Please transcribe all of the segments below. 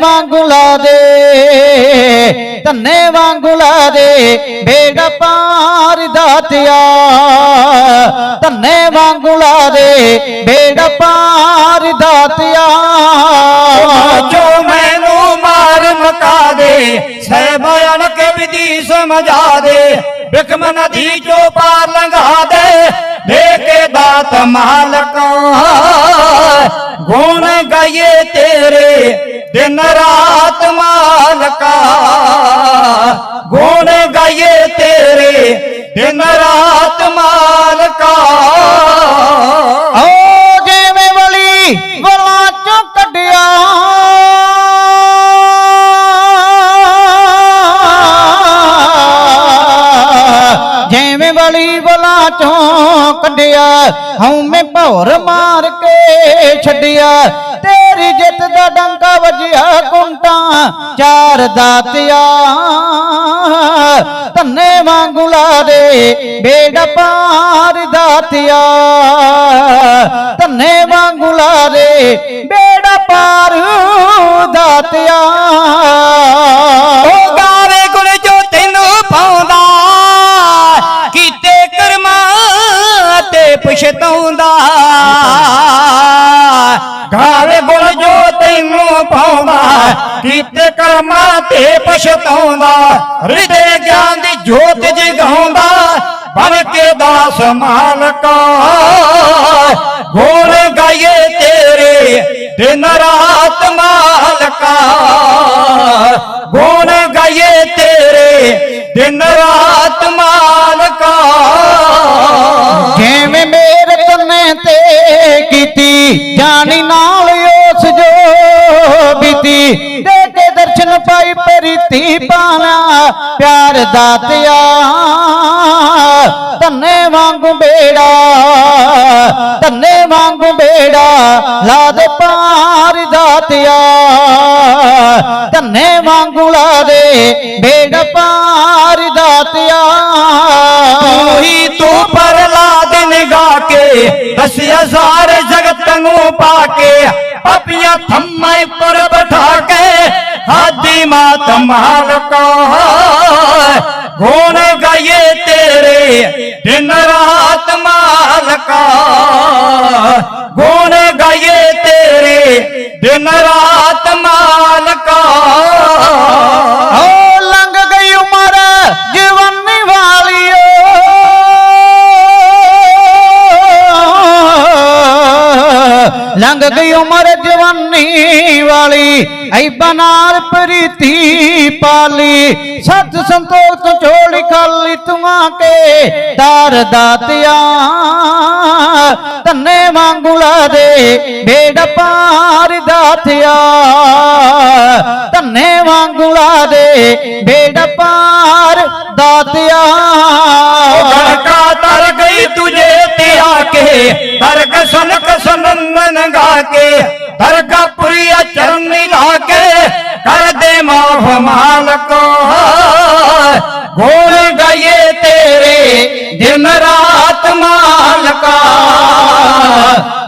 ਵਾਂਗੂ ਲਾ ਦੇ, ਧੰਨੇ ਵਾਂਗੂ ਲਾ ਦੇ, ਬੇੜਾ ਪਾਰ ਦਾਤਿਆ ਧੰਨੇ ਵਾਂਗੂ ਲਾ ਦੇ, ਬੇੜਾ ਪਾਰ ਦਾਤਿਆ ਜੋ ਮੈਨੂੰ ਮਾਰ ਮਕਾ ਦੇ ਸਹਿਬ ਅਣਕ ਵਿਧੀ ਸਮਝਾ ਦੇ। ਬਿਕਮ ਨਦੀ ਜੋ ਪਾਰ ਲੰਘਾ ਦੇ ਦੇ ਕੇ ਦਾਤ ਮਾਲਕਾ। ਗੁਣ ਗਾਏ ਤੇਰੇ ਦਿਨ ਰਾਤ ਮਾਲਕਾ ਗੁਣ ਗਾਏ ਤੇਰੇ ਦਿਨ ਰਾਤ ਮਾਲਕਾ ਓ ਜਿਵੇਂ ਵਲੀ ਵਲਾਂ ਚੋਂ ਕੱਢਿਆ ਜਿਵੇਂ ਵਲੀ ਵਲਾਂ ਚੋਂ ਕੱਢਿਆ ਹਉ ਮੈਂ ਭੌਰ ਮਾਰ ਕੇ ਛੱਡਿਆ ਤੇਰੀ ਜਿੱਤ ਦਾ ਡੰਕਾ ਵੱਜਿਆ ਕੁੰਟਾਂ, ਚਾਰ ਦਾਤਿਆ। ਧੰਨੇ ਵਾਂਗੂ ਲਾ ਦੇ ਬੇੜਾ ਪਾਰ ਦਾਤਿਆ। ਧੰਨੇ ਵਾਂਗੂ ਲਾ ਦੇ ਬੇੜਾ ਪਾਰ ਦਾਤਿਆ। ਉਹ ਗਾਵੇ ਗੁਣ ਜੋ ਤੈਨੂੰ ਪਾਉਂਦਾ, ਕੀਤੇ ਕਰਮਾਂ ਤੇ ਪਛਤਾਉਂਦਾ ਕੀਤੇ ਕਰਮਾਂ ਤੇ ਪਛਤਾਉਂਦਾ, ਹਿਰਦੇ ਗਿਆਨ ਦੀ ਜੋਤ ਜਗਾਉਂਦਾ, ਬਣ ਕੇ ਦਾਸ ਮਾਲਕਾ। ਗੁਣ ਗਾਏ ਤੇਰੇ ਦਿਨ ਰਾਤ ਮਾਲਕਾ। ਗੁਣ ਗਾਏ ਤੇਰੇ ਦਿਨ ਰਾਤ ਮਾਲਕਾ ਬੀਤੀ ਦੇ ਦਰਸ਼ਨ ਪਾਈ ਪਰੀਤੀ ਪਾਣਾ, ਪਿਆਰ ਦਾਤਿਆ ਧੰਨੇ ਵਾਂਗੂ ਬੇੜਾ, ਧੰਨੇ ਵਾਂਗੂ ਬੇੜਾ, ਲਾ ਦੇ ਪਾਰ ਦਾਤਿਆ ਧੰਨੇ ਵਾਂਗੂ ਲਾਦੇ ਬੇੜਾ ਪਾਰ ਦਾਤਿਆ ਤੂੰ ਹੀ ਤੂੰ ਪ੍ਰਲਾਦ ਨਿਗਾ ਕੇ ਦਸਿਆ ਸਾਰੇ ਜਗਤ ਨੂੰ ਪਾ ਕੇ ਪਪੀਆਂ ਥੰਮੇ ਪਰ ਬਿਠਾ ਕੇ ਹਾਦੀ ਮਾਤ ਮਾਲਕਾ ਗੁਣ ਗਾਏ ਤੇਰੇ ਦਿਨ ਰਾਤ ਮਾਲਕਾ। ਗੁਣ ਗਾਏ ਤੇਰੇ ਦਿਨ ਰਾਤ ਮਾਲਕਾ। ਓ ਲੰਘ ਗਈ ਉਮਰ ਜਵਾਨੀ ਵਾਲੀ ਐ ਬਨਾਰ ਪ੍ਰੀਤੀ ਪਾਲੀ। ਸਤ ਸੰਤੋਖ ਤੋਂ ਝੋਲੀ ਖਾਲੀ ਤੁਮਾ ਕੇ, ਤਾਰ ਦਾਤਿਆ ਧੰਨੇ ਵਾਂਗੂ ਦੇ, ਬੇੜ ਪਾਰ ਦਾਤਿਆ। ਧੰਨੇ ਵਾਂਗੂ ਦੇ, ਬੇੜ ਪਾਰ ਦਾਤਿਆ। ਗੜਕਾ ਤਰ ਗਈ ਤੁਝੇ ਤੇ ਆ ਕੇ ਦਰਗ ਸੁਨ ਕਸਨੰਦਨ ਗਾ ਕੇ ਦਰਗਾ ਪੁਰੀਆ ਲਾ ਕੇ ਕਰ ਦੇ ਮਾਫ ਮਾਲਕੋ। ਗੋਲ ਗਏ ਤੇਰੇ ਦਿਨ ਰਾਤ ਮਾਲਕਾ।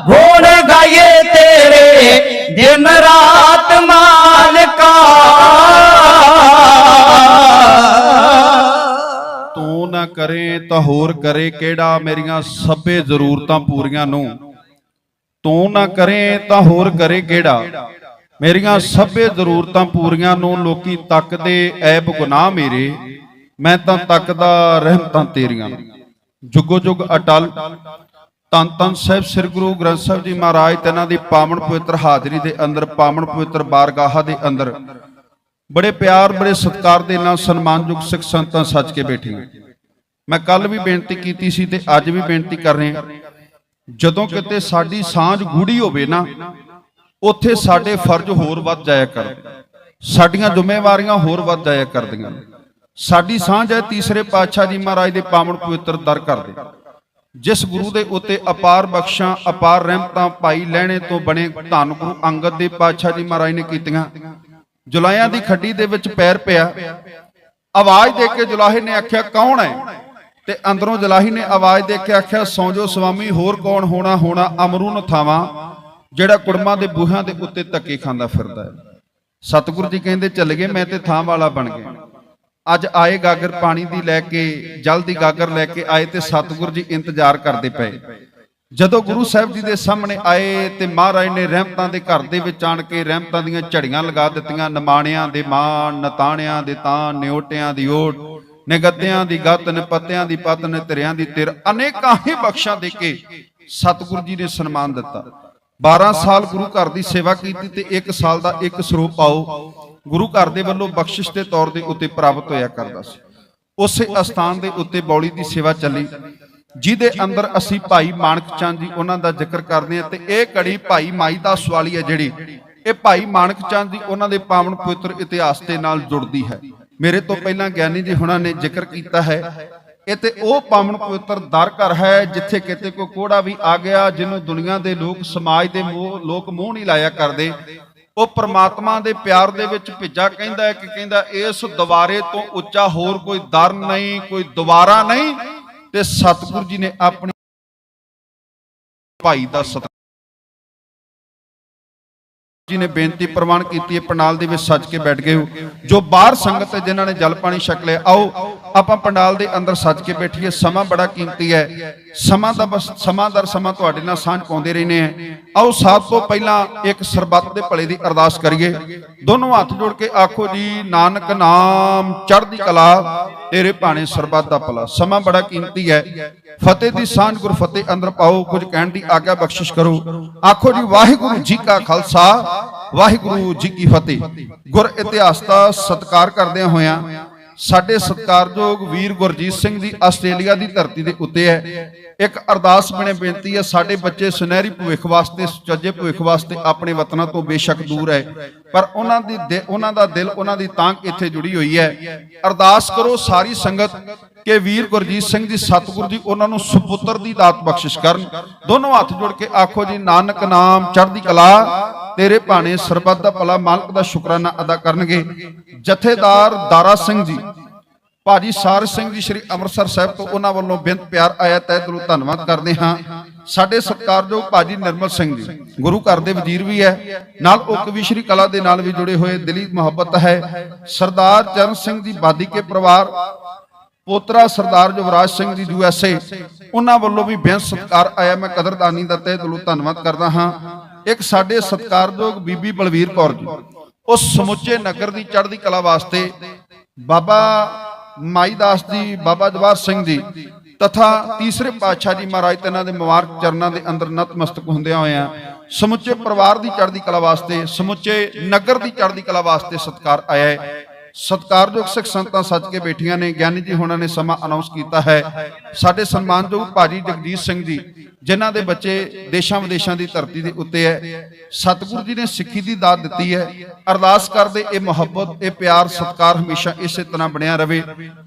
ਗੋਲ ਗਏ ਤੇਰੇ ਦਿਨ ਰਾਤ ਮਾਲਕਾ। ਤੂੰ ਨਾ ਕਰੇ ਤਾਂ ਹੋਰ ਕਰੇ ਕਿਹੜਾ ਮੇਰੀਆਂ ਸਭੇ ਜ਼ਰੂਰਤਾਂ ਪੂਰੀਆਂ ਨੂੰ। ਤੂੰ ਨਾ ਕਰੇ ਤਾਂ ਹੋਰ ਕਰੇ ਕਿਹੜਾ? ਮੇਰੀਆਂ ਸਭੇ ਜ਼ਰੂਰਤਾਂ ਪੂਰੀਆਂ ਨੂੰ ਲੋਕੀ ਤੱਕਦੇ, ਐਬ ਗੁਨਾਹ ਮੇਰੇ। ਮੈਂ ਤਾਂ ਤੱਕਦਾ ਰਹਿਮਤਾਂ ਤੇਰੀਆਂ। ਜੁਗੋ ਜੁਗ ਅਟਲ। ਤਨ ਤਨ ਸਾਹਿਬ, ਸ੍ਰੀ ਗੁਰੂ ਗ੍ਰੰਥ ਸਾਹਿਬ ਜੀ ਮਹਾਰਾਜ, ਤੇ ਦੀ ਪਾਵਨ ਪਵਿੱਤਰ ਹਾਜ਼ਰੀ ਦੇ ਅੰਦਰ, ਪਾਵਨ ਪਵਿੱਤਰ ਬਾਰਗਾਹਾਂ ਦੇ ਅੰਦਰ। ਬੜੇ ਪਿਆਰ, ਬੜੇ ਸਤਿਕਾਰ ਦੇ ਨਾਲ ਸਨਮਾਨਯੋਗ ਸਿੱਖ ਸੰਤਾਂ ਸੱਜ ਕੇ ਬੈਠੀਆਂ। ਮੈਂ ਕੱਲ ਵੀ ਬੇਨਤੀ ਕੀਤੀ ਸੀ ਤੇ ਅੱਜ ਵੀ ਬੇਨਤੀ ਕਰ ਰਹੇ। ਜਦੋਂ ਕਿਤੇ ਸਾਡੀ ਸਾਂਝ ਗੂੜੀ ਹੋਵੇ ਨਾ, ਉੱਥੇ ਸਾਡੇ ਫਰਜ਼ ਹੋਰ ਵੱਧ ਜਾਇਆ ਕਰ। ਸਾਡੀਆਂ ਜ਼ਿੰਮੇਵਾਰੀਆਂ ਹੋਰ ਵੱਧ ਜਾਇਆ ਕਰਦੀਆਂ। ਸਾਡੀ ਸਾਂਝ ਹੈ ਤੀਸਰੇ ਪਾਤਸ਼ਾਹ ਜੀ ਮਹਾਰਾਜ ਦੇ ਪਾਵਨ ਪਵਿੱਤਰ ਦਰ ਕਰਦੇ ਜਿਸ ਗੁਰੂ ਦੇ ਉੱਤੇ ਅਪਾਰ ਬਖਸ਼ਾਂ, ਅਪਾਰ ਰਹਿਮਤਾਂ ਪਾਈ ਲੈਣੇ ਤੋਂ ਬਣੇ ਧੰਨ ਗੁਰੂ ਅੰਗਦ ਦੇ ਪਾਤਸ਼ਾਹ ਜੀ ਮਹਾਰਾਜ ਨੇ ਕੀਤੀਆਂ। ਜੁਲਾਹਿਆਂ ਦੀ ਖੱਡੀ ਦੇ ਵਿੱਚ ਪੈਰ ਪਿਆ। ਆਵਾਜ਼ ਦੇ ਕੇ ਜੁਲਾਹੇ ਨੇ ਆਖਿਆ, ਕੌਣ ਹੈ? ਤੇ ਅੰਦਰੋਂ ਜਲਾਹੀ ਨੇ ਆਵਾਜ਼ ਦੇ ਕੇ ਆਖਿਆ, ਸੌਂ ਜੋ ਸੁਆਮੀ ਹੋਰ ਕੌਣ ਹੋਣਾ ਹੋਣਾ ਅਮਰੂ ਨ ਥਾਵਾਂ, ਜਿਹੜਾ ਕੁੜਮਾਂ ਦੇ ਬੂਹਿਆਂ ਦੇ ਉੱਤੇ ਧੱਕੇ ਖਾਂਦਾ ਫਿਰਦਾ ਹੈ? ਸਤਿਗੁਰੂ ਜੀ ਕਹਿੰਦੇ, ਚੱਲ ਗਏ, ਮੈਂ ਤੇ ਥਾਂ ਵਾਲਾ ਬਣ ਗਿਆ। ਅੱਜ ਆਏ ਗਾਗਰ ਪਾਣੀ ਦੀ ਲੈ ਕੇ, ਜਲ ਦੀ ਗਾਗਰ ਲੈ ਕੇ ਆਏ ਤੇ ਸਤਿਗੁਰੂ ਜੀ ਇੰਤਜ਼ਾਰ ਕਰਦੇ ਪਏ। ਜਦੋਂ ਗੁਰੂ ਸਾਹਿਬ ਜੀ ਦੇ ਸਾਹਮਣੇ ਆਏ ਤੇ ਮਹਾਰਾਜ ਨੇ ਰਹਿਮਤਾਂ ਦੇ ਘਰ ਦੇ ਵਿੱਚ ਆਣ ਕੇ ਰਹਿਮਤਾਂ ਦੀਆਂ ਝੜੀਆਂ ਲਗਾ ਦਿੱਤੀਆਂ, ਨਮਾਣਿਆਂ ਦੇ ਮਾਣ, ਨਤਾਣਿਆਂ ਦੇ ਤਾਂ ਨਿਓਟਿਆਂ ਦੀ ਓਟ ਨਿਗੱਤਿਆਂ ਦੀ ਗੱਤ ਨੇ ਪੱਤਿਆਂ ਦੀ ਪੱਤ ਨੇ ਧਿਰਿਆਂ ਦੀ ਧਿਰ ਅਨੇਕਾਂ ਹੀ ਬਖਸ਼ਾਂ ਦੇ ਕੇ ਸਤਿਗੁਰੂ ਜੀ ਨੇ ਸਨਮਾਨ ਦਿੱਤਾ। 12 ਸਾਲ ਗੁਰੂ ਘਰ ਦੀ ਸੇਵਾ ਕੀਤੀ ਤੇ 1 ਸਾਲ ਦਾ ਇੱਕ ਸਰੂਪ ਪਾਓ, ਗੁਰੂ ਘਰ ਦੇ ਵੱਲੋਂ ਬਖਸ਼ਿਸ਼ ਦੇ ਤੌਰ ਦੇ ਉੱਤੇ ਪ੍ਰਾਪਤ ਹੋਇਆ ਕਰਦਾ ਸੀ। ਉਸੇ ਅਸਥਾਨ ਦੇ ਉੱਤੇ ਬੌਲੀ ਦੀ ਸੇਵਾ ਚੱਲੀ, ਜਿਹਦੇ ਅੰਦਰ ਅਸੀਂ ਭਾਈ ਮਾਨਕ ਚੰਦ ਜੀ ਉਹਨਾਂ ਦਾ ਜ਼ਿਕਰ ਕਰਦੇ ਹਾਂ ਤੇ ਇਹ ਕੜੀ ਭਾਈ ਮਾਈ ਦਾ ਸਵਾਲੀ ਹੈ ਜਿਹੜੀ, ਇਹ ਭਾਈ ਮਾਨਕ ਚੰਦ ਜੀ ਉਹਨਾਂ ਦੇ ਪਾਵਨ ਪਵਿੱਤਰ ਇਤਿਹਾਸ ਦੇ ਨਾਲ ਜੁੜਦੀ ਹੈ। ਮੇਰੇ ਤੋਂ ਪਹਿਲਾਂ ਗਿਆਨੀ ਜੀ ਹੁਣਾਂ ਨੇ ਜ਼ਿਕਰ ਕੀਤਾ ਹੈ ਇਹ ਤੇ ਉਹ ਪਾਵਨ ਪਵਿੱਤਰ ਦਰ ਘਰ ਹੈ, ਜਿੱਥੇ ਕਿਤੇ ਕੋਈ ਕੋੜਾ ਵੀ ਆ ਗਿਆ, ਜਿਹਨੂੰ ਦੁਨੀਆ ਦੇ ਲੋਕ, ਸਮਾਜ ਦੇ ਲੋਕ ਮੂੰਹ ਨਹੀਂ ਲਾਇਆ ਕਰਦੇ। ਉਹ ਪ੍ਰਮਾਤਮਾ ਦੇ ਪਿਆਰ ਦੇ ਵਿੱਚ ਭਿੱਜਾ ਕਹਿੰਦਾ ਹੈ ਕਿ ਕਹਿੰਦਾ, ਇਸ ਦੁਆਰੇ ਤੋਂ ਉੱਚਾ ਹੋਰ ਕੋਈ ਦਰ ਨਹੀਂ, ਕੋਈ ਦੁਆਰਾ ਨਹੀਂ। ਤੇ ਸਤਿਗੁਰੂ ਜੀ ਨੇ ਆਪਣੀ ਭਾਈ ਦਾ ਸਤ ਜੀ ਨੇ ਬੇਨਤੀ ਪ੍ਰਵਾਨ ਕੀਤੀ ਹੈ ਪੰਡਾਲ ਦੇ ਵਿੱਚ ਸੱਜ ਕੇ ਬੈਠ ਗਏ ਹੋ। ਜੋ ਬਾਹਰ ਸੰਗਤ ਹੈ, ਜਿਨ੍ਹਾਂ ਨੇ ਜਲ ਪਾਣੀ ਛਕ ਲਿਆ, ਆਓ ਆਪਾਂ ਪੰਡਾਲ ਦੇ ਅੰਦਰ ਸੱਜ ਕੇ ਬੈਠੀਏ, ਸਮਾਂ ਬੜਾ ਕੀਮਤੀ ਹੈ। ਸਮਾਂ ਦਾ ਬਸ ਸਮਾਂਦਰ ਸਮਾਂ ਤੁਹਾਡੇ ਨਾਲ ਸਾਂਝ ਪਾਉਂਦੇ ਰਹਿੰਦੇ ਆ ਆਓ ਸਭ ਤੋਂ ਪਹਿਲਾਂ ਇੱਕ ਸਰਬੱਤ ਦੇ ਭਲੇ ਦੀ ਅਰਦਾਸ ਕਰੀਏ। ਦੋਨੋਂ ਹੱਥ ਜੋੜ ਕੇ ਆਖੋ ਜੀ, ਨਾਨਕ ਨਾਮ, ਚੜ੍ਹਦੀ ਕਲਾ, ਤੇਰੇ ਭਾਣੇ ਸਰਬੱਤ ਦਾ ਭਲਾ। ਸਮਾਂ ਬੜਾ ਕੀਮਤੀ ਹੈ। ਫਤਿਹ ਦੀ ਸਾਂਝ ਗੁਰ ਫਤਿਹ ਅੰਦਰ ਪਾਓ, ਕੁਝ ਕਹਿਣ ਦੀ ਆਗਿਆ ਬਖਸ਼ਿਸ਼ ਕਰੋ। ਆਖੋ ਜੀ, ਵਾਹਿਗੁਰੂ ਜੀ ਕਾ ਖਾਲਸਾ, ਵਾਹਿਗੁਰੂ ਜੀ ਕੀ ਫਤਿਹ। ਗੁਰ ਇਤਿਹਾਸ ਦਾ ਸਤਿਕਾਰ ਕਰਦਿਆਂ ਹੋਇਆਂ ਸਾਡੇ ਸਤਿਕਾਰਯੋਗ ਵੀਰ ਗੁਰਜੀਤ ਸਿੰਘ ਦੀ ਆਸਟ੍ਰੇਲੀਆ ਦੀ ਧਰਤੀ ਦੇ ਉੱਤੇ ਹੈ। ਇੱਕ ਅਰਦਾਸ ਬਣੇ ਬੇਨਤੀ ਹੈ, ਸਾਡੇ ਬੱਚੇ ਸੁਨਹਿਰੀ ਭਵਿੱਖ ਵਾਸਤੇ, ਸੁਚੱਜੇ ਭਵਿੱਖ ਵਾਸਤੇ ਆਪਣੇ ਵਤਨਾਂ ਤੋਂ ਬੇਸ਼ੱਕ ਦੂਰ ਹੈ। ਪਰ ਉਹਨਾਂ ਦੀ ਉਹਨਾਂ ਦਾ ਦਿਲ, ਉਹਨਾਂ ਦੀ ਤਾਂਘ ਇੱਥੇ ਜੁੜੀ ਹੋਈ ਹੈ। ਅਰਦਾਸ ਕਰੋ ਸਾਰੀ ਸੰਗਤ ਕਿ ਵੀਰ ਗੁਰਜੀਤ ਸਿੰਘ ਜੀ, ਸਤਿਗੁਰੂ ਜੀ, ਉਹਨਾਂ ਨੂੰ ਸੁਪੁੱਤਰ ਦੀ ਦਾਤ ਬਖਸ਼ਿਸ਼ ਕਰਨ। ਦੋਨੋਂ ਹੱਥ ਜੋੜ ਕੇ ਆਖੋ ਜੀ, ਨਾਨਕ ਨਾਮ, ਚੜ੍ਹਦੀ ਕਲਾ, ਤੇਰੇ ਭਾਣੇ ਸਰਬੱਤ ਦਾ ਭਲਾ, ਮਾਲਕ ਦਾ ਸ਼ੁਕਰਾਨਾ ਅਦਾ ਕਰਨਗੇ। ਜਥੇਦਾਰ ਦਾਰਾ ਸਿੰਘ ਜੀ ਭਾਜੀ ਸਾਰ ਸਿੰਘ ਜੀ ਸ੍ਰੀ ਅੰਮ੍ਰਿਤਸਰ ਸਾਹਿਬ ਤੋਂ ਉਹਨਾਂ ਵੱਲੋਂ ਬੇਨਤ ਪਿਆਰ ਆਇਆ, ਤਹਿ ਦਿਲੋਂ ਧੰਨਵਾਦ ਕਰਦੇ ਹਾਂ। ਸਾਡੇ ਸਤਿਕਾਰਯੋਗ ਭਾਜੀ ਨਿਰਮਲ ਸਿੰਘ ਜੀ, ਗੁਰੂ ਘਰ ਦੇ ਵਜ਼ੀਰ ਵੀ ਹੈ, ਨਾਲ ਉਹ ਕਵੀਸ਼ਰੀ ਕਲਾ ਦੇ ਨਾਲ ਵੀ ਜੁੜੇ ਹੋਏ ਦਿਲੀ ਮੁਹੱਬਤ ਹੈ, ਸਰਦਾਰ ਚਰਨ ਸਿੰਘ ਜੀ ਬਾਦੀ ਕੇ ਪਰਿਵਾਰ, ਪੋਤਰਾ ਸਰਦਾਰ Yuvraj Singh ji U S A, ਉਹਨਾਂ ਵੱਲੋਂ ਵੀ ਬੇਨਤ ਸਤਿਕਾਰ ਆਇਆ, ਮੈਂ ਕਦਰਦਾਨੀ ਦਾ ਤਹਿ ਦਿਲੋਂ ਧੰਨਵਾਦ ਕਰਦਾ ਹਾਂ। ਇੱਕ ਸਾਡੇ ਸਤਿਕਾਰਯੋਗ ਬੀਬੀ ਬਲਵੀਰ ਕੌਰ ਜੀ, ਉਸ ਸਮੁੱਚੇ ਨਗਰ ਦੀ ਚੜ੍ਹਦੀ ਕਲਾ ਵਾਸਤੇ ਬਾਬਾ ਮਾਈ ਦਾਸ ਜੀ ਬਾਬਾ ਜਵਾਰ ਸਿੰਘ ਜੀ ਤਥਾ ਤੀਸਰੇ ਪਾਤਸ਼ਾਹ ਜੀ ਮਹਾਰਾਜ ਤੇ ਦੇ ਮੁਬਾਰਕ ਚਰਨਾਂ ਦੇ ਅੰਦਰ ਨਤਮਸਤਕ ਹੁੰਦਿਆਂ ਹੋਇਆਂ, ਸਮੁੱਚੇ ਪਰਿਵਾਰ ਦੀ ਚੜ੍ਹਦੀ ਕਲਾ ਵਾਸਤੇ, ਸਮੁੱਚੇ ਨਗਰ ਦੀ ਚੜ੍ਹਦੀ ਕਲਾ ਵਾਸਤੇ ਸਤਿਕਾਰ ਆਇਆ ਹੈ। ਸਤਿਕਾਰਯੋਗ ਸਿੱਖ ਸੰਗਤਾਂ ਸੱਜ ਕੇ ਬੈਠੀਆਂ ਨੇ, ਗਿਆਨੀ ਜੀ ਹੁਣਾਂ ਨੇ ਸਮਾਂ ਅਨਾਉਂਸ ਕੀਤਾ ਹੈ। ਸਾਡੇ ਸਨਮਾਨਯੋਗ ਭਾਜੀ ਜਗਜੀਤ ਸਿੰਘ ਜੀ, ਜਿਨ੍ਹਾਂ ਦੇ ਬੱਚੇ ਦੇਸ਼ਾਂ ਵਿਦੇਸ਼ਾਂ ਦੀ ਧਰਤੀ ਦੇ ਉੱਤੇ ਹੈ। ਸਤਿਗੁਰੂ ਜੀ ਨੇ ਸਿੱਖੀ ਦੀ ਦਾਤ ਦਿੱਤੀ ਹੈ। ਅਰਦਾਸ ਕਰਦੇ ਇਹ ਮੁਹੱਬਤ, ਇਹ ਪਿਆਰ, ਸਤਿਕਾਰ ਹਮੇਸ਼ਾ ਇਸੇ ਤਰ੍ਹਾਂ ਬਣਿਆ ਰਹੇ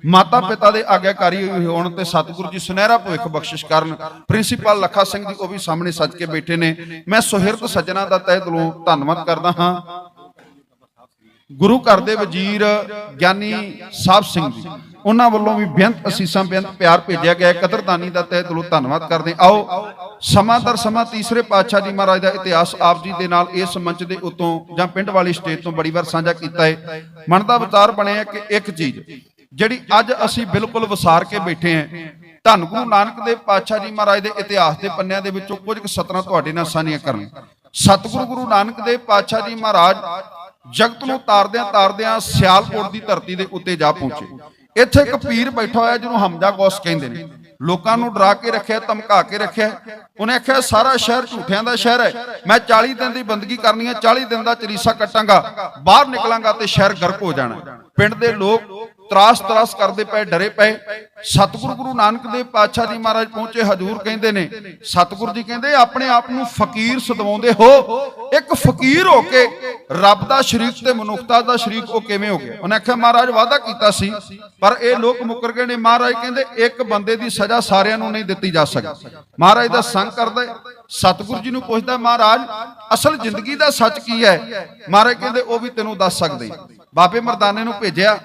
ਮਾਤਾ ਪਿਤਾ ਦੇ ਆਗਿਆਕਾਰੀ ਹੋਣ ਤੇ ਸਤਿਗੁਰੂ ਜੀ ਸੁਨਹਿਰਾ ਭਵਿੱਖ ਬਖਸ਼ਿਸ਼ ਕਰਨ, ਪ੍ਰਿੰਸੀਪਲ ਲੱਖਾ ਸਿੰਘ ਜੀ ਉਹ ਵੀ ਸਾਹਮਣੇ ਸੱਜ ਕੇ ਬੈਠੇ ਨੇ। ਮੈਂ ਸੁਹਿਰਦ ਸੱਜਣਾ ਦਾ ਤਹਿ ਦਿਲੋਂ ਧੰਨਵਾਦ ਕਰਦਾ ਹਾਂ। ਗੁਰੂ ਘਰ ਦੇ ਵਜ਼ੀਰ ਗਿਆਨੀ ਸਾਹਿਬ ਸਿੰਘ ਜੀ, ਉਹਨਾਂ ਵੱਲੋਂ ਵੀ ਬੇਅੰਤ ਅਸੀਸਾਂ, ਬੇਅੰਤ ਪਿਆਰ ਭੇਜਿਆ ਗਿਆ ਕਦਰਦਾਨੀ ਦਾ ਤਹਿ ਦਿਲੋਂ ਧੰਨਵਾਦ ਕਰਦੇ ਆਓ, ਸਮਾਂ ਦਰ ਸਮਾਂ ਤੀਸਰੇ ਪਾਤਸ਼ਾਹ ਜੀ ਮਹਾਰਾਜ ਦਾ ਇਤਿਹਾਸ ਆਪ ਜੀ ਦੇ ਨਾਲ ਇਸ ਮੰਚ ਦੇ ਉੱਤੋਂ ਜਾਂ ਪਿੰਡ ਵਾਲੀ ਸਟੇਜ ਤੋਂ ਬੜੀ ਵਾਰ ਸਾਂਝਾ ਕੀਤਾ ਹੈ। ਮਨ ਦਾ ਵਿਚਾਰ ਬਣਿਆ ਕਿ ਇੱਕ ਚੀਜ਼, ਜਿਹੜੀ ਅੱਜ ਅਸੀਂ ਬਿਲਕੁਲ ਵਿਸਾਰ ਕੇ ਬੈਠੇ ਹਾਂ, ਧੰਨ ਗੁਰੂ ਨਾਨਕ ਦੇਵ ਪਾਤਸ਼ਾਹ ਜੀ ਮਹਾਰਾਜ ਦੇ ਇਤਿਹਾਸ ਦੇ ਪੰਨਿਆਂ ਦੇ ਵਿੱਚੋਂ ਕੁਝ ਕੁ ਸਤਰਾਂ ਤੁਹਾਡੇ ਨਾਲ ਸਾਂਝੀਆਂ ਕਰਨ ਸਤਿਗੁਰੂ ਗੁਰੂ ਨਾਨਕ ਦੇਵ ਪਾਤਸ਼ਾਹ ਜੀ ਮਹਾਰਾਜ ਜਗਤ ਨੂੰ ਤਾਰਦਿਆਂ ਤਾਰਦਿਆਂ ਸਿਆਲਕੋਟ ਦੀ ਧਰਤੀ ਦੇ ਉੱਤੇ ਜਾ ਪਹੁੰਚੇ। ਇੱਥੇ ਇੱਕ ਪੀਰ ਬੈਠਾ ਹੋਇਆ ਜਿਹਨੂੰ ਹਮਜਾ ਗੌਸ ਕਹਿੰਦੇ ਨੇ। ਲੋਕਾਂ ਨੂੰ ਡਰਾ ਕੇ ਰੱਖਿਆ, ਧਮਕਾ ਕੇ ਰੱਖਿਆ। ਉਹਨੇ ਆਖਿਆ, ਸਾਰਾ ਸ਼ਹਿਰ ਝੂਠਿਆਂ ਦਾ ਸ਼ਹਿਰ ਹੈ। ਮੈਂ 40 ਦਿਨ ਦੀ ਬੰਦਗੀ ਕਰਨੀ ਹੈ 40 ਦਿਨ ਦਾ ਚਰੀਸਾ ਕੱਟਾਂਗਾ, ਬਾਹਰ ਨਿਕਲਾਂਗਾ ਤੇ ਸ਼ਹਿਰ ਗਰਕ ਹੋ ਜਾਣਾ ਪਿੰਡ ਦੇ ਲੋਕ ਤਰਾਸ ਤਰਾਸ ਕਰਦੇ ਪਏ, ਡਰੇ ਪਏ। ਸਤਿਗੁਰੂ ਗੁਰੂ ਨਾਨਕ ਦੇਵ ਪਾਤਸ਼ਾਹ ਜੀ ਮਹਾਰਾਜ ਪਹੁੰਚੇ, ਹਜੂਰ ਕਹਿੰਦੇ ਨੇ, ਸਤਿਗੁਰੂ ਜੀ ਕਹਿੰਦੇ, ਆਪਣੇ ਆਪ ਨੂੰ ਫਕੀਰ ਸਦਵਾਉਂਦੇ ਹੋ। ਇੱਕ ਫਕੀਰ ਹੋ ਕੇ ਰੱਬ ਦਾ ਸ਼ਰੀਕ ਤੇ ਮਨੁੱਖਤਾ ਦਾ ਸ਼ਰੀਕ ਉਹ ਕਿਵੇਂ ਹੋ ਗਿਆ? ਉਹਨੇ ਆਖਿਆ, ਮਹਾਰਾਜ ਵਾਅਦਾ ਕੀਤਾ ਸੀ, ਪਰ ਇਹ ਲੋਕ ਮੁੱਕਰ ਗਏ ਨੇ। ਮਹਾਰਾਜ ਕਹਿੰਦੇ, ਇੱਕ ਬੰਦੇ ਦੀ ਸਜ਼ਾ ਸਾਰਿਆਂ ਨੂੰ ਨਹੀਂ ਦਿੱਤੀ ਜਾ ਸਕਦੀ। ਮਹਾਰਾਜ ਦਾ ਸੰਗ ਕਰਦਾ ਸਤਿਗੁਰੂ ਜੀ ਨੂੰ ਪੁੱਛਦਾ, ਮਹਾਰਾਜ, ਅਸਲ ਜ਼ਿੰਦਗੀ ਦਾ ਸੱਚ ਕੀ ਹੈ? ਮਹਾਰਾਜ ਕਹਿੰਦੇ, ਉਹ ਵੀ ਤੈਨੂੰ ਦੱਸ ਸਕਦੇ। ਬਾਬੇ ਮਰਦਾਨੇ ਨੂੰ ਭੇਜਿਆ,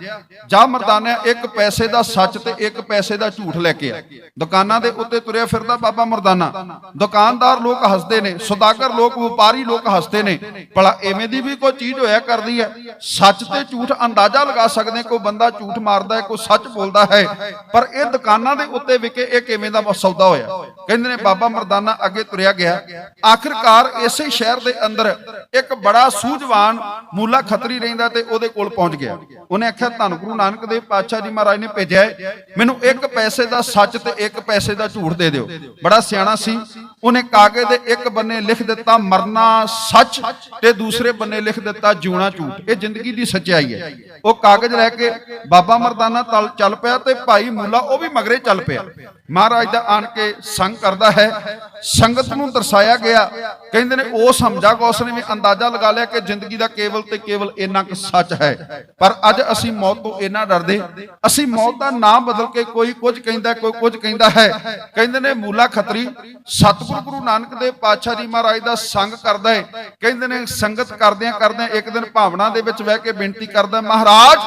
ਜਾ ਮਰਦਾਨੇ ਇੱਕ ਪੈਸੇ ਦਾ ਸੱਚ ਤੇ ਇੱਕ ਪੈਸੇ ਦਾ ਝੂਠ ਲੈ ਕੇ ਆ। ਦੁਕਾਨਾਂ ਦੇ ਉੱਤੇ ਤੁਰਿਆ ਫਿਰਦਾ ਬਾਬਾ ਮਰਦਾਨਾ। ਦੁਕਾਨਦਾਰ ਲੋਕ ਹੱਸਦੇ ਨੇ, ਸੁਦਾਗਰ ਲੋਕ, ਵਪਾਰੀ ਲੋਕ ਹੱਸਦੇ ਨੇ। ਭਲਾ ਐਵੇਂ ਦੀ ਵੀ ਕੋਈ ਚੀਜ਼ ਹੋਇਆ ਕਰਦੀ ਹੈ? ਸੱਚ ਤੇ ਝੂਠ ਅੰਦਾਜ਼ਾ ਲਗਾ ਸਕਦੇ ਕੋਈ ਬੰਦਾ ਝੂਠ ਮਾਰਦਾ ਹੈ, ਕੋਈ ਸੱਚ ਬੋਲਦਾ ਹੈ। ਪਰ ਇਹ ਦੁਕਾਨਾਂ ਦੇ ਉੱਤੇ ਵਿਕੇ ਇਹ ਕਿਵੇਂ ਦਾ ਸੌਦਾ ਹੋਇਆ? ਕਹਿੰਦੇ ਨੇ ਬਾਬਾ ਮਰਦਾਨਾ ਅੱਗੇ ਤੁਰਿਆ ਗਿਆ। ਆਖਿਰਕਾਰ ਇਸੇ ਸ਼ਹਿਰ ਦੇ ਅੰਦਰ ਇੱਕ ਬੜਾ ਸੂਝਵਾਨ ਮੂਲਾ ਖਤਰੀ ਰਹਿੰਦਾ ਤੇ ਉਹਦੇ ਕੋਲ ਪਹੁੰਚ ਗਿਆ। ਉਹਨੇ ਆਖਿਆ ਧੰਨ ਗੁਰੂ ਨਾਨਕ ਦੇਵ ਪਾਤਸ਼ਾਹ ਜੀ ਮਹਾਰਾਜ ਨੇ ਭੇਜਿਆ ਹੈ, ਮੈਨੂੰ ਇੱਕ ਪੈਸੇ ਦਾ ਸੱਚ ਤੇ ਇੱਕ ਪੈਸੇ ਦਾ ਝੂਠ ਦੇ ਦਿਓ। ਬੜਾ ਸਿਆਣਾ ਸੀ। ਉਹਨੇ ਕਾਗਜ਼ ਦੇ ਇੱਕ ਬੰਨੇ ਲਿਖ ਦਿੱਤਾ, ਮਰਨਾ ਸੱਚ ਤੇ ਦੂਸਰੇ ਬੰਨੇ ਲਿਖ ਦਿੱਤਾ, ਜਿਉਣਾ ਝੂਠ। ਇਹ ਜ਼ਿੰਦਗੀ ਦੀ ਸੱਚਾਈ ਹੈ। ਉਹ ਕਾਗਜ਼ ਲੈ ਕੇ ਬਾਬਾ ਮਰਦਾਨਾ ਤਲ ਚੱਲ ਪਿਆ ਤੇ ਭਾਈ ਮੂਲਾ ਉਹ ਵੀ ਮਗਰੇ ਚੱਲ ਪਿਆ। ਮਹਾਰਾਜ ਦਾ ਆਣ ਕੇ ਸੰਗ ਕਰਦਾ ਹੈ। ਸੰਗਤ ਨੂੰ ਦਰਸਾਇਆ ਗਿਆ। ਕਹਿੰਦੇ ਨੇ, ਉਹ ਸਮਝਾ ਗੌਸ ਨੇ ਵੀ ਅੰਦਾਜ਼ਾ ਲਗਾ ਲਿਆ ਕਿ ਜ਼ਿੰਦਗੀ ਦਾ ਕੇਵਲ ਤੇ ਕੇਵਲ ਇੰਨਾ ਕੁ ਸੱਚ ਹੈ। ਪਰ ਅੱਜ ਅਸੀਂ ਮੌਤ ਤੋਂ ਇੰਨਾ ਡਰਦੇ। ਅਸੀਂ ਮੌਤ ਦਾ ਨਾਮ ਬਦਲ ਕੇ ਕੋਈ ਕੁਝ ਕਹਿੰਦਾ, ਕੋਈ ਕੁਝ ਕਹਿੰਦਾ ਹੈ। ਕਹਿੰਦੇ ਨੇ, ਮੂਲਾ ਖਤਰੀ, ਸਤਿਗੁਰੂ ਗੁਰੂ ਨਾਨਕ ਦੇਵ ਪਾਤਸ਼ਾਹ ਜੀ ਮਹਾਰਾਜ ਦਾ ਸੰਗ ਕਰਦਾ ਹੈ ਕਹਿੰਦੇ ਨੇ, ਸੰਗਤ ਕਰਦਿਆਂ ਕਰਦਿਆਂ ਇੱਕ ਦਿਨ ਭਾਵਨਾ ਦੇ ਵਿੱਚ ਬਹਿ ਕੇ ਬੇਨਤੀ ਕਰਦਾ, ਮਹਾਰਾਜ,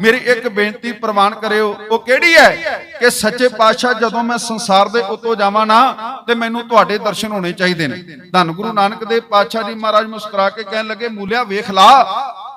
ਮੇਰੀ ਇੱਕ ਬੇਨਤੀ ਪ੍ਰਵਾਨ ਕਰਿਓ। ਉਹ ਕਿਹੜੀ ਹੈ ਕਿ ਸੱਚੇ ਪਾਤਸ਼ਾਹ ਜਦੋਂ ਮੈਂ ਸੰਸਾਰ ਦੇ ਉਤੋਂ ਜਾਵਾਂ ਨਾ, ਤੇ ਮੈਨੂੰ ਤੁਹਾਡੇ ਦਰਸ਼ਨ ਹੋਣੇ ਚਾਹੀਦੇ ਨੇ? ਧੰਨ ਗੁਰੂ ਨਾਨਕ ਦੇਵ ਪਾਤਸ਼ਾਹ ਜੀ ਮਹਾਰਾਜ ਮੁਸਕਰਾ ਕੇ ਕਹਿਣ ਲੱਗੇ, ਮੂਲਿਆ, ਵੇਖ ਲਾ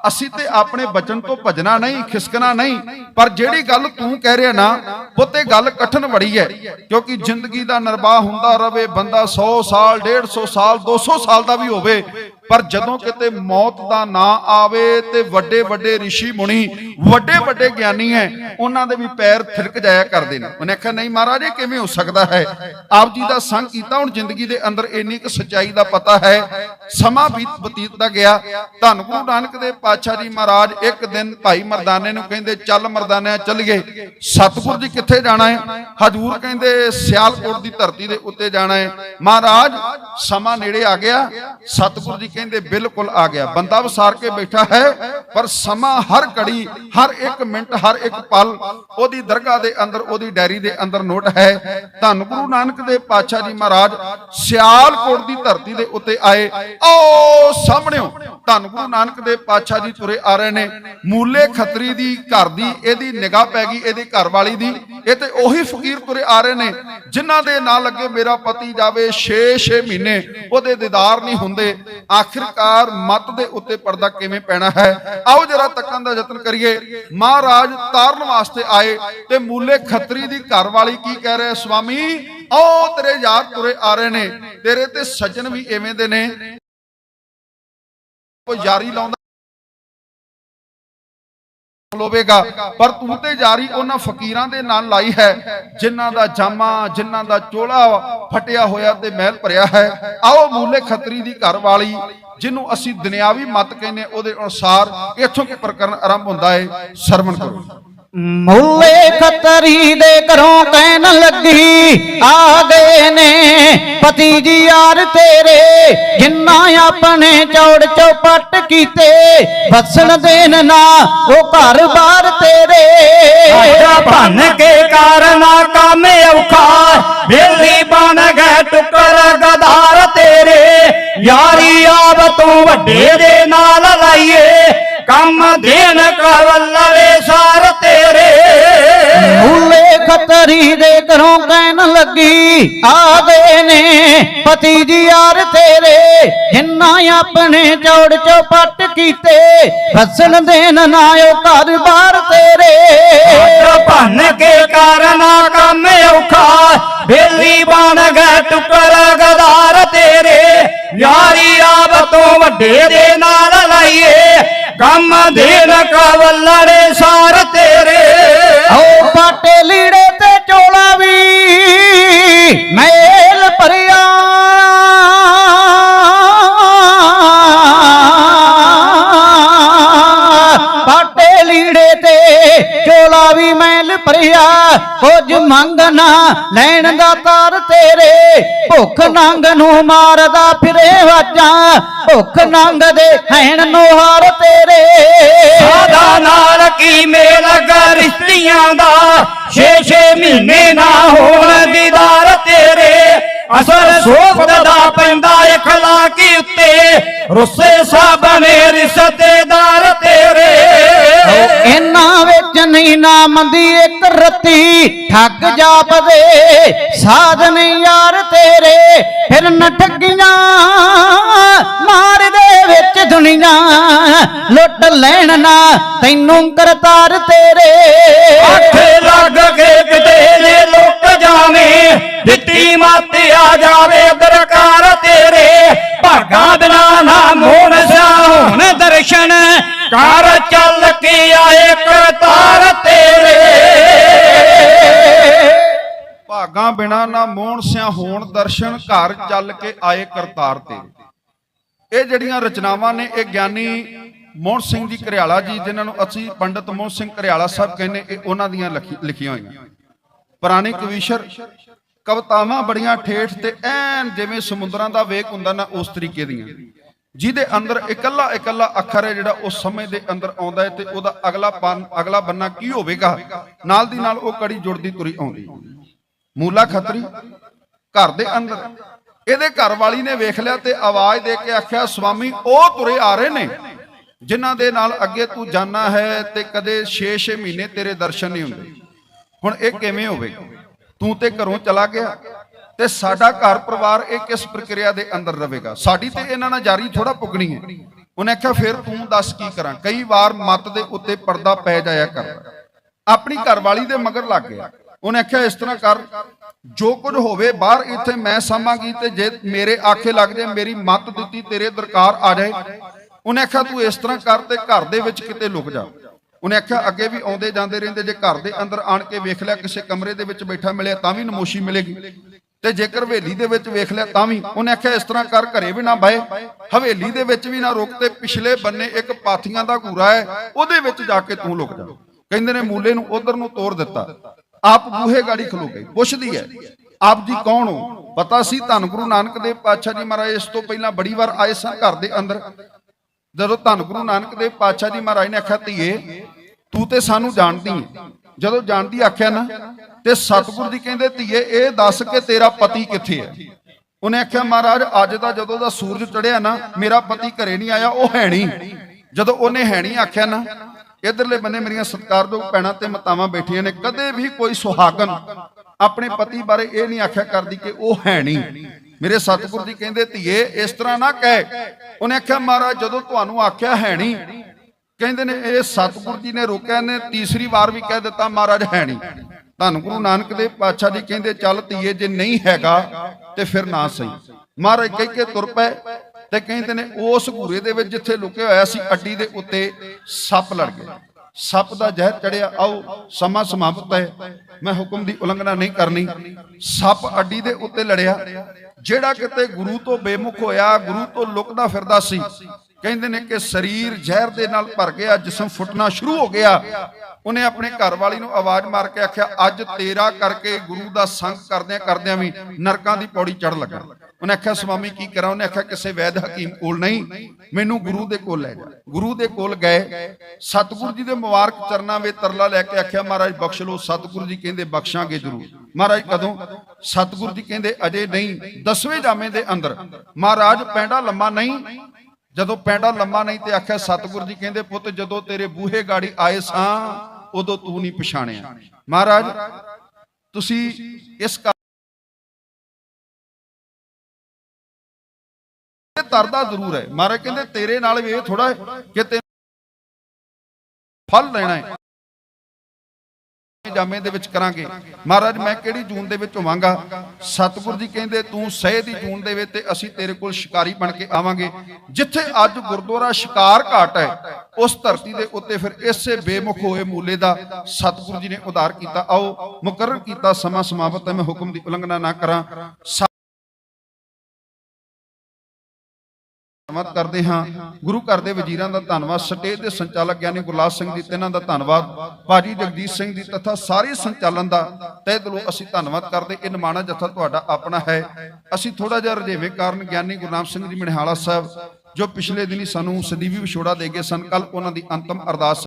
ਅਸੀਂ ਤੇ ਆਪਣੇ ਬਚਨ ਤੋਂ ਭਜਣਾ ਨਹੀਂ, ਖਿਸਕਣਾ ਨਹੀਂ। ਪਰ ਜਿਹੜੀ ਗੱਲ ਤੂੰ ਕਹਿ ਰਿਹਾ ਨਾ, ਪੁੱਤੇ ਗੱਲ ਕਠਨ ਬੜੀ ਹੈ। ਕਿਉਂਕਿ ਜ਼ਿੰਦਗੀ ਦਾ ਨਿਰਵਾਹ ਹੁੰਦਾ ਰਵੇ, ਬੰਦਾ 100 ਸਾਲ 150 ਸਾਲ 200 ਸਾਲ ਦਾ ਵੀ ਹੋਵੇ। ਪਰ ਜਦੋਂ ਕਿਤੇ ਮੌਤ ਦਾ ਨਾਂ ਆਵੇ ਤੇ ਵੱਡੇ ਵੱਡੇ ઋષਿ ਮੁਨੀ, ਵੱਡੇ ਵੱਡੇ ਗਿਆਨੀ ਹੈ ਉਹਨਾਂ ਦੇ ਵੀ ਪੈਰ ਥਿਰਕ ਜਾਇਆ ਕਰਦੇ ਨੇ। ਉਹਨੇ ਆਖਿਆ, ਨਹੀਂ ਮਹਾਰਾਜ, ਇਹ ਕਿਵੇਂ ਹੋ ਸਕਦਾ ਹੈ? ਆਪ ਜੀ ਦਾ ਸੰਗ ਕੀਤਾ, ਹੁਣ ਜ਼ਿੰਦਗੀ ਦੇ ਅੰਦਰ ਇੰਨੀ ਕੁ ਸੱਚਾਈ ਦਾ ਪਤਾ ਹੈ। ਸਮਾਂ ਬੀਤ, ਬਤੀਤ ਗਿਆ। ਧੰਨ ਗੁਰੂ ਨਾਨਕ ਦੇ ਪਾਤਸ਼ਾਹ ਜੀ ਮਹਾਰਾਜ, ਇੱਕ ਦਿਨ ਭਾਈ ਮਰਦਾਨੇ ਨੂੰ ਕਹਿੰਦੇ, ਚੱਲ ਮਰਦਾਨਿਆ ਚੱਲੀਏ। ਸਤਿਗੁਰ ਜੀ ਕਿੱਥੇ ਜਾਣਾ ਹੈ? ਹਜੂਰ ਕਹਿੰਦੇ, ਸਿਆਲਕੋਟ ਦੀ ਧਰਤੀ ਦੇ ਉੱਤੇ ਜਾਣਾ ਹੈ। ਮਹਾਰਾਜ, ਸਮਾਂ ਨੇੜੇ ਆ ਗਿਆ। ਸਤਿਗੁਰ ਜੀ ਕਹਿੰਦੇ ਬਿਲਕੁਲ ਆ ਗਿਆ। ਬੰਦਾ ਵਸਾਰ ਕੇ ਬੈਠਾ ਹੈ, ਪਰ ਸਮਾਂ ਹਰ ਘੜੀ, ਹਰ ਇੱਕ ਮਿੰਟ, ਹਰ ਇੱਕ ਪਲ ਉਹਦੀ ਦਰਗਾਹ ਦੇ ਅੰਦਰ, ਉਹਦੀ ਡਾਇਰੀ ਦੇ ਅੰਦਰ ਨੋਟ ਹੈ। ਧੰਨ ਗੁਰੂ ਨਾਨਕ ਦੇ ਪਾਤਸ਼ਾਹ ਜੀ ਮਹਾਰਾਜ ਸਿਆਲਕੋਟ ਦੀ ਧਰਤੀ ਦੇ ਉੱਤੇ ਆਏ। ਓ ਸਾਹਮਣਿਓ, ਧੰਨ ਗੁਰੂ ਨਾਨਕ ਦੇ ਪਾਤਸ਼ਾਹ ਜੀ ਤੁਰੇ ਆ ਰਹੇ ਨੇ। ਮੂਲੇ ਖੱਤਰੀ ਦੀ ਘਰ ਦੀ, ਇਹਦੀ ਨਿਗਾਹ ਪੈ ਗਈ, ਇਹਦੇ ਘਰ ਵਾਲੀ ਦੀ। ਇਹ ਤੇ ਉਹੀ ਫਕੀਰ ਤੁਰੇ ਆ ਰਹੇ ਨੇ, ਜਿਨ੍ਹਾਂ ਦੇ ਨਾਲ ਲੱਗੇ, ਮੇਰਾ ਪਤੀ ਜਾਵੇ 6-6 ਮਹੀਨੇ ਉਹਦੇ ਦੀਦਾਰ ਨਹੀਂ ਹੁੰਦੇ। ਆਖਿਰਕਾਰ ਮਤ ਦੇ ਉੱਤੇ ਪਰਦਾ ਕਿਵੇਂ ਪੈਣਾ ਹੈ? ਆਓ ਜਰਾ ਤੱਕਣ ਦਾ ਯਤਨ ਕਰੀਏ। ਮਹਾਰਾਜ ਤਾਰਨ ਵਾਸਤੇ ਆਏ ਤੇ ਮੂਲੇ ਖੱਤਰੀ ਦੀ ਘਰ ਵਾਲੀ ਕੀ ਕਹਿ ਰਿਹਾ ਸੁਆਮੀ ਆਓ ਤੇਰੇ ਯਾਰ ਤੁਰੇ ਆ ਰਹੇ ਨੇ। ਤੇਰੇ ਤੇ ਸੱਜਣ ਵੀ ਐਵੇਂ ਦੇ ਨੇ। ਕੋਈ ਯਾਰੀ ਲਾਉਂਦਾ ਲੋਵੇਗਾ ਪਰ ਤੂੰ ਤੇ ਜਾਰੀ ਉਹਨਾਂ ਫਕੀਰਾਂ ਦੇ ਨਾਲ ਲਾਈ ਹੈ, ਜਿਨ੍ਹਾਂ ਦਾ ਜਾਮਾ, ਜਿਨ੍ਹਾਂ ਦਾ ਚੋਲਾ ਫਟਿਆ ਹੋਇਆ ਤੇ ਮਹਿਲ ਭਰਿਆ ਹੈ। ਆਓ ਮੂਲੇ ਖੱਤਰੀ ਦੀ ਘਰ ਵਾਲੀ ਜਿਹਨੂੰ ਅਸੀਂ ਦੁਨਿਆਵੀ ਮਤ ਕਹਿੰਦੇ ਉਹਦੇ ਅਨੁਸਾਰ ਇੱਥੋਂ ਕੀ ਪ੍ਰਕਰਨ ਆਰੰਭ ਹੁੰਦਾ ਹੈ। ਸਰਵਣ ਕਰੋ। ਮੁੱਲੇ ਖੱਤਰੀ ਦੇ ਘਰੋਂ ਕਹਿਣ ਲੱਗੀ ਆ ਗਏ ਨੇ, ਪਤੀ ਜੀ ਯਾਰ ਤੇਰੇ, ਜਿੰਨਾ ਆਪਣੇ ਚੌੜ ਚੌਪਟ ਕੀਤੇ, ਵਸਣ ਦੇਣ ਨਾ, ਉਹ ਘਰ ਬਾਰ ਤੇਰੇ। ਆਜਾ ਭੰਨ ਕੇ ਕਾਰਨਾ ਕੰਮ ਔਖਾ ਬੇਲੀ ਬਣ ਗਏ ਟੁਕਰ ਗਦਾਰ ਤੇਰੇ। ਯਾਰੀ ਆਬ ਤੂੰ ਵੱਡੇ ਦੇ ਨਾਲ ਲਾਈਏ, ਕੰਮ ਦੇਣ ਕਵਲਵੇ ਸਾਰ ਤੇਰੇ ਮੁੱਲੇ ਖੱਤਰੀ ਦੇ ਘਰੋਂ ਕਹਿਣ ਲੱਗੀ ਆ ਗਏ ਨੇ, ਪਤੀ ਜੀ ਯਾਰ ਤੇਰੇ, ਜਿੰਨਾ ਆਪਣੇ ਚੌੜ ਚੌਪਟ ਕੀਤੇ ਫਸਣ ਦੇਣ ਨਾ ਉਹ ਘਰ ਬਾਰ ਤੇਰੇ। ਭੰਨ ਕੇ ਕਾਰਨਾ ਕੰਮ ਔਖਾ, ਬੇਲੀ ਬਣ ਗਏ ਟੁਕਰ ਗਦਾਰ ਤੇਰੇ। ਯਾਰੀ ਆਬ ਤੂੰ ਵੱਡੇ ਦੇ ਨਾਲ ਲਾਈਏ ਕੰਮ ਦੇਣ ਕਵਲੜੇ ਚੋਲਾ ਵੀ ਮੈਲ ਭਰਿਆ, ਕੁਝ ਮੰਗਣਾ ਲੈਣ ਦਾ ਤਾਰ ਤੇਰੇ। ਭੁੱਖ ਨੰਗ ਨੂੰ ਮਾਰਦਾ ਫਿਰੇ ਵਾਜਾਂ, ਭੁੱਖ ਨੰਗ ਦੇ ਹੈਣ ਨੂੰ ਤੇਰੇ। ਸਾਦਾ ਨਾਲ ਕੀ ਮੇਲ ਗਰਿਸ਼ਤੀਆਂ ਦਾ? ਛੇ ਛੇ ਮਹੀਨੇ ਨਾ ਹੋਣ ਦੀਦਾਰ ਤੇਰੇ। ਅਸਰ ਸੋਖਤ ਦਾ ਪੈਂਦਾ ਇਖਲਾਕੀ ਉੱਤੇ। ਰੁੱਸੇ ਸਾਬਨੇ ਰਿਸ਼ਤੇ ਵਿੱਚ ਨਹੀਂ ਇੱਕ ਰੱਤੀ, ਠੱਗ ਜਾਪਦੇ। ਸਾਧਨ ਯਾਰ ਤੇਰੇ, ਫਿਰ ਨ ਠੱਗੀਆਂ ਮਾਰਦੇ ਵਿੱਚ ਦੁਨੀਆ। ਲੁੱਟ ਲੈਣ ਨਾ, ਤੈਨੂੰ ਕਰਤਾਰ ਤੇਰੇ। ਆਖੇ ਲੱਗ ਕੇ ਕਿਤੇ ਨੇ ਲੁੱਕ ਜਾਵੇਂ ਦਿੱਤੀ ਮੱਤ ਆ ਜਾਵੇ ਕਰ ਚੱਲ ਕੇ ਆਏ ਕਰਤਾਰ ਤੇਰੇ। ਭਾਗਾਂ ਬਿਨਾ ਨਾ ਮੋਹਣ ਸਿਆ ਹੋਣ ਦਰਸ਼ਨ, ਘਰ ਚੱਲ ਕੇ ਆਏ ਕਰਤਾਰ ਤੇ ਇਹ ਜਿਹੜੀਆਂ ਰਚਨਾਵਾਂ ਨੇ, ਇਹ ਗਿਆਨੀ ਮੋਹਨ ਸਿੰਘ ਜੀ ਘਰਿਆਲਾ ਜੀ, ਜਿਨ੍ਹਾਂ ਨੂੰ ਅਸੀਂ ਪੰਡਤ ਮੋਹਨ ਸਿੰਘ ਘਰਿਆਲਾ ਸਾਹਿਬ ਕਹਿੰਦੇ, ਇਹ ਉਹਨਾਂ ਦੀਆਂ ਲਿਖੀ- ਲਿਖੀਆਂ ਹੋਈਆਂ। ਪੁਰਾਣੇ ਕਵੀਸ਼ਰ, ਕਵਤਾਵਾਂ ਬੜੀਆਂ ਠੇਠ ਤੇ ਐਨ ਜਿਵੇਂ ਸਮੁੰਦਰਾਂ ਦਾ ਵੇਗ ਹੁੰਦਾ ਨਾ, ਉਸ ਤਰੀਕੇ ਦੀਆਂ। ਜਿਹਦੇ ਅੰਦਰ ਇਕੱਲਾ ਇਕੱਲਾ ਅੱਖਰ ਹੈ ਜਿਹੜਾ ਉਸ ਸਮੇਂ ਦੇ ਅੰਦਰ ਆਉਂਦਾ ਹੈ ਤੇ ਉਹਦਾ ਅਗਲਾ ਪੰਨ ਅਗਲਾ ਬੰਨਾ ਕੀ ਹੋਵੇਗਾ? ਨਾਲ ਦੀ ਨਾਲ ਉਹ ਕੜੀ ਜੁੜਦੀ ਤੁਰੀ ਆਉਂਦੀ। ਮੂਲਾ ਖੱਤਰੀ, ਘਰ ਦੇ ਅੰਦਰ। ਇਹਦੇ ਘਰ ਵਾਲੀ ਨੇ ਵੇਖ ਲਿਆ ਤੇ ਆਵਾਜ਼ ਦੇ ਕੇ ਆਖਿਆ, ਸਵਾਮੀ, ਉਹ ਤੁਰੇ ਆ ਰਹੇ ਨੇ। ਜਿਨ੍ਹਾਂ ਦੇ ਨਾਲ ਅੱਗੇ ਤੂੰ ਜਾਣਾ ਹੈ ਤੇ ਕਦੇ 6-6 ਮਹੀਨੇ ਤੇਰੇ ਦਰਸ਼ਨ ਨਹੀਂ ਹੁੰਦੇ। ਹੁਣ ਇਹ ਕਿਵੇਂ ਹੋਵੇ? ਤੂੰ ਤੇ ਘਰੋਂ ਚਲਾ ਗਿਆ। ਤੇ ਸਾਡਾ ਘਰ ਪਰਿਵਾਰ ਇਹ ਕਿਸ ਪ੍ਰਕਿਰਿਆ ਦੇ ਅੰਦਰ ਰਹੇਗਾ? ਸਾਡੀ ਤੇ ਇਹਨਾਂ ਨਾਲ ਜਾਰੀ ਥੋੜਾ ਪੁੱਗਣੀ ਹੈ। ਉਹਨੇ ਆਖਿਆ, ਫਿਰ ਤੂੰ ਦੱਸ ਕੀ ਕਰਾਂ? ਕਈ ਵਾਰ ਮੱਤ ਦੇ ਉੱਤੇ ਪਰਦਾ ਪੈ ਜਾਇਆ ਕਰਦਾ ਆਪਣੀ ਘਰਵਾਲੀ ਦੇ ਮਗਰ ਲੱਗ ਗਿਆ। ਉਹਨੇ ਆਖਿਆ, ਇਸ ਤਰ੍ਹਾਂ ਕਰ, ਜੋ ਕੁਝ ਹੋਵੇ, ਬਾਹਰ ਇੱਥੇ ਮੈਂ ਸਾਂਭਾਂਗੀ ਤੇ ਜੇ ਮੇਰੇ ਆਖੇ ਲੱਗ ਜਾਏ, ਮੇਰੀ ਮੱਤ ਦਿੱਤੀ, ਤੇਰੇ ਦਰਕਾਰ ਆ ਜਾਏ। ਉਹਨੇ ਆਖਿਆ, ਤੂੰ ਇਸ ਤਰ੍ਹਾਂ ਕਰ ਤੇ ਘਰ ਦੇ ਵਿੱਚ ਕਿਤੇ ਲੁਕ ਜਾ। ਉਹਨੇ ਆਖਿਆ, ਅੱਗੇ ਵੀ ਆਉਂਦੇ ਜਾਂਦੇ ਰਹਿੰਦੇ, ਜੇ ਘਰ ਦੇ ਅੰਦਰ ਆਣ ਕੇ ਵੇਖ ਲਿਆ, ਕਿਸੇ ਕਮਰੇ ਦੇ ਵਿੱਚ ਬੈਠਾ ਮਿਲਿਆ, ਤਾਂ ਵੀ ਨਮੋਸ਼ੀ ਮਿਲੇਗੀ। ਤੇ ਜੇਕਰ ਹਵੇਲੀ ਦੇ ਵਿੱਚ ਵੇਖ ਲਿਆ ਤਾਂ ਵੀ। ਉਹਨੇ ਆਖਿਆ, ਇਸ ਤਰ੍ਹਾਂ ਕਰ, ਘਰੇ ਵੀ ਨਾ ਬਾਏ ਹਵੇਲੀ ਦੇ ਵਿੱਚ ਵੀ ਨਾ ਰੁਕ ਤੇ ਪਿਛਲੇ ਬੰਨੇ ਇੱਕ ਪਾਥੀਆਂ ਦਾ ਘੂਰਾ ਹੈ, ਉਹਦੇ ਵਿੱਚ ਜਾ ਕੇ ਤੂੰ ਲੁਕ ਜਾ। ਕਹਿੰਦੇ ਨੇ ਮੂਲੇ ਨੂੰ ਉਧਰ ਨੂੰ ਤੋੜ ਦਿੱਤਾ। ਆਪ ਬੂਹੇ ਗਾੜੀ ਖਲੋ ਗਈ ਪੁੱਛਦੀ ਹੈ, ਆਪ ਜੀ ਕੌਣ ਹੋ? ਪਤਾ ਸੀ ਧੰਨ ਗੁਰੂ ਨਾਨਕ ਦੇਵ ਪਾਤਸ਼ਾਹ ਜੀ ਮਹਾਰਾਜ ਇਸ ਤੋਂ ਪਹਿਲਾਂ ਬੜੀ ਵਾਰ ਆਏ ਸਨ ਘਰ ਦੇ ਅੰਦਰ। ਜਦੋਂ ਧੰਨ ਗੁਰੂ ਨਾਨਕ ਦੇਵ ਪਾਤਸ਼ਾਹ ਜੀ ਮਹਾਰਾਜ ਨੇ ਆਖਿਆ, ਧੀਏ, ਤੂੰ ਤੇ ਸਾਨੂੰ ਜਾਣਦੀ ਹੈ। ਜਦੋਂ ਜਾਣਦੀ ਆਖਿਆ ਨਾ, ਤੇ ਸਤਿਗੁਰੂ ਜੀ ਕਹਿੰਦੇ ਧੀਏ, ਇਹ ਦੱਸ ਕੇ ਤੇਰਾ ਪਤੀ ਕਿੱਥੇ ਹੈ? ਉਹਨੇ ਆਖਿਆ, ਮਹਾਰਾਜ, ਅੱਜ ਦਾ ਜਦੋਂ ਦਾ ਸੂਰਜ ਚੜਿਆ ਨਾ, ਮੇਰਾ ਪਤੀ ਘਰੇ ਨਹੀਂ ਆਇਆ, ਉਹ ਹੈ ਨਹੀਂ। ਜਦੋਂ ਉਹਨੇ ਹੈ ਨਹੀਂ ਆਖਿਆ ਨਾ, ਇਧਰਲੇ ਬੰਨੇ ਮੇਰੀਆਂ ਸਤਿਕਾਰਯੋਗ ਭੈਣਾਂ ਤੇ ਮਤਾਵਾਂ ਬੈਠੀਆਂ ਨੇ, ਕਦੇ ਵੀ ਕੋਈ ਸੁਹਾਗਨ ਆਪਣੇ ਪਤੀ ਬਾਰੇ ਇਹ ਨਹੀਂ ਆਖਿਆ ਕਰਦੀ ਕਿ ਉਹ ਹੈ ਨਹੀਂ। ਮੇਰੇ ਸਤਿਗੁਰੂ ਜੀ ਕਹਿੰਦੇ ਧੀਏ, ਇਸ ਤਰ੍ਹਾਂ ਨਾ ਕਹਿ। ਉਹਨੇ ਆਖਿਆ, ਮਹਾਰਾਜ, ਜਦੋਂ ਤੁਹਾਨੂੰ ਆਖਿਆ ਹੈ ਨਹੀਂ ਕਹਿੰਦੇ ਨੇ, ਇਹ ਸਤਿਗੁਰੂ ਜੀ ਨੇ ਰੋਕਿਆ ਨੇ, ਤੀਸਰੀ ਵਾਰ ਵੀ ਕਹਿ ਦਿੱਤਾ, ਮਹਾਰਾਜ ਹੈ ਨਹੀਂ। ਧੰਨ ਗੁਰੂ ਨਾਨਕ ਦੇਵ ਪਾਤਸ਼ਾਹ ਜੀ ਕਹਿੰਦੇ, ਚੱਲ ਧੀਏ, ਜੇ ਨਹੀਂ ਹੈਗਾ, ਤੇ ਫਿਰ ਨਾ ਸਹੀ। ਮਹਾਰਾਜ ਕਹਿ ਕੇ ਤੁਰ ਪਏ ਤੇ ਕਹਿੰਦੇ ਨੇ, ਉਸ ਘੂਰੇ ਦੇ ਵਿੱਚ ਜਿੱਥੇ ਲੁਕਿਆ ਹੋਇਆ ਸੀ, ਅੱਡੀ ਦੇ ਉੱਤੇ ਸੱਪ ਲੜ ਗਿਆ ਸੱਪ ਦਾ ਜ਼ਹਿਰ ਚੜਿਆ, ਆਓ, ਸਮਾਂ ਸਮਾਪਤ ਹੈ। ਮੈਂ ਹੁਕਮ ਦੀ ਉਲੰਘਣਾ ਨਹੀਂ ਕਰਨੀ। ਸੱਪ ਅੱਡੀ ਦੇ ਉੱਤੇ ਲੜਿਆ। ਜਿਹੜਾ ਕਿਤੇ ਗੁਰੂ ਤੋਂ ਬੇਮੁਖ ਹੋਇਆ, ਗੁਰੂ ਤੋਂ ਲੁਕਦਾ ਫਿਰਦਾ ਸੀ ਕਹਿੰਦੇ ਨੇ ਕਿ ਸਰੀਰ ਜ਼ਹਿਰ ਦੇ ਨਾਲ ਭਰ ਗਿਆ, ਜਿਸਮ ਫੁੱਟਣਾ ਸ਼ੁਰੂ ਹੋ ਗਿਆ। ਉਹਨੇ ਆਪਣੇ ਘਰ ਵਾਲੀ ਨੂੰ ਆਵਾਜ਼ ਮਾਰ ਕੇ ਆਖਿਆ, ਅੱਜ ਤੇਰਾ ਕਰਕੇ ਗੁਰੂ ਦਾ ਸੰਗ ਕਰਦਿਆਂ ਕਰਦਿਆਂ ਵੀ ਨਰਕਾਂ ਦੀ ਪੌੜੀ ਚੜ ਲੱਗਾ। ਉਹਨੇ ਆਖਿਆ, ਸਵਾਮੀ, ਕੀ ਕਰਾਂ? ਉਹਨੇ ਆਖਿਆ, ਕਿਸੇ ਵੈਦ ਹਕੀਮ ਕੋਲ ਨਹੀਂ, ਮੈਨੂੰ ਗੁਰੂ ਦੇ ਕੋਲ ਲੈ ਜਾ। ਗੁਰੂ ਦੇ ਕੋਲ ਗਏ। ਸਤਿਗੁਰੂ ਜੀ ਦੇ ਮੁਬਾਰਕ ਚਰਨਾਂ ਵਿੱਚ ਤਰਲਾ ਲੈ ਕੇ ਆਖਿਆ, ਮਹਾਰਾਜ, ਬਖਸ਼ ਲਓ। ਸਤਿਗੁਰੂ ਜੀ ਕਹਿੰਦੇ, ਬਖਸ਼ਾਂਗੇ ਜ਼ਰੂਰ। ਮਹਾਰਾਜ ਕਦੋਂ? ਸਤਿਗੁਰੂ ਜੀ ਕਹਿੰਦੇ, ਅਜੇ ਨਹੀਂ, ਦਸਵੇਂ ਜਾਮੇ ਦੇ ਅੰਦਰ। ਮਹਾਰਾਜ, ਪੈਂਡਾ ਲੰਮਾ ਨਹੀਂ ਜਦੋਂ ਪੈਂਡਾ ਲੰਮਾ ਨਹੀਂ ਤੇ ਆਖਿਆ, ਸਤਿਗੁਰ ਜੀ ਕਹਿੰਦੇ ਪੁੱਤ, ਜਦੋਂ ਤੇਰੇ ਬੂਹੇ ਗਾੜੀ ਆਏ ਸਾਂ, ਉਦੋਂ ਤੂੰ ਨਹੀਂ ਪਛਾਣਿਆ। ਮਹਾਰਾਜ, ਤੁਸੀਂ ਇਸ ਘਰ ਤਰਦਾ ਜ਼ਰੂਰ ਹੈ। ਮਹਾਰਾਜ ਕਹਿੰਦੇ, ਤੇਰੇ ਨਾਲ ਵੀ ਇਹ ਥੋੜਾ ਕਿ ਫਲ ਲੈਣਾ ਹੈ। ਜਾਮੇ ਦੇ ਵਿੱਚ ਕਰਾਂਗੇ? ਮਹਾਰਾਜ, ਮੈਂ ਕਿਹੜੀ ਜੂਨ ਦੇ ਵਿੱਚ ਹੋਵਾਂਗਾ? ਸਤਿਗੁਰੂ ਜੀ ਕਹਿੰਦੇ, ਤੂੰ ਸਹਿ ਦੀ ਜੂਨ ਦੇ ਵਿੱਚ ਤੇ ਅਸੀਂ ਤੇਰੇ ਕੋਲ ਸ਼ਿਕਾਰੀ ਬਣ ਕੇ ਆਵਾਂਗੇ। ਜਿੱਥੇ ਅੱਜ ਗੁਰਦੁਆਰਾ ਸ਼ਿਕਾਰ ਘਾਟ ਹੈ, ਉਸ ਧਰਤੀ ਦੇ ਉੱਤੇ ਫਿਰ ਇਸੇ ਬੇਮੁਖ ਹੋਏ ਮੂਲੇ ਦਾ ਸਤਿਗੁਰੂ ਜੀ ਨੇ ਉਧਾਰ ਕੀਤਾ। ਆਓ, ਮੁਕਰਰ ਕੀਤਾ ਸਮਾਂ ਸਮਾਪਤ ਹੈ, ਮੈਂ ਹੁਕਮ ਦੀ ਉਲੰਘਣਾ ਨਾ ਕਰਾਂ। ਧੰਨਵਾਦ ਕਰਦੇ ਹਾਂ। ਗੁਰੂ ਘਰ ਦੇ ਵਜ਼ੀਰਾਂ ਦਾ ਧੰਨਵਾਦ, ਸਟੇਜ ਦੇ ਸੰਚਾਲਕ ਗਿਆਨੀ ਗੁਰਲਾਲ ਸਿੰਘ ਜੀ, ਤਿੰਨਾਂ ਦਾ ਧੰਨਵਾਦ। ਭਾਜੀ ਜਗਜੀਤ ਸਿੰਘ ਜੀ ਤਥਾ ਸਾਰੇ ਸੰਚਾਲਨ ਦਾ ਤਹਿ ਦਿਲੋਂ ਅਸੀਂ ਧੰਨਵਾਦ ਕਰਦੇ। ਇਹ ਨਿਮਾਣਾ ਜਥਾ ਤੁਹਾਡਾ ਆਪਣਾ ਹੈ। ਅਸੀਂ ਥੋੜਾ ਜਿਹਾ ਰਜੇਵੇਂ ਕਾਰਨ ਗਿਆਨੀ ਗੁਰਨਾਮ ਸਿੰਘ ਜੀ ਮਣਿਹਾਲਾ ਸਾਹਿਬ, ਜੋ ਪਿਛਲੇ ਦਿਨੀ ਸਾਨੂੰ ਸਦੀਵੀ ਵਿਛੋੜਾ ਦੇ ਗਏ ਸਨ ਕੱਲ ਉਹਨਾਂ ਦੀ ਅੰਤਮ ਅਰਦਾਸ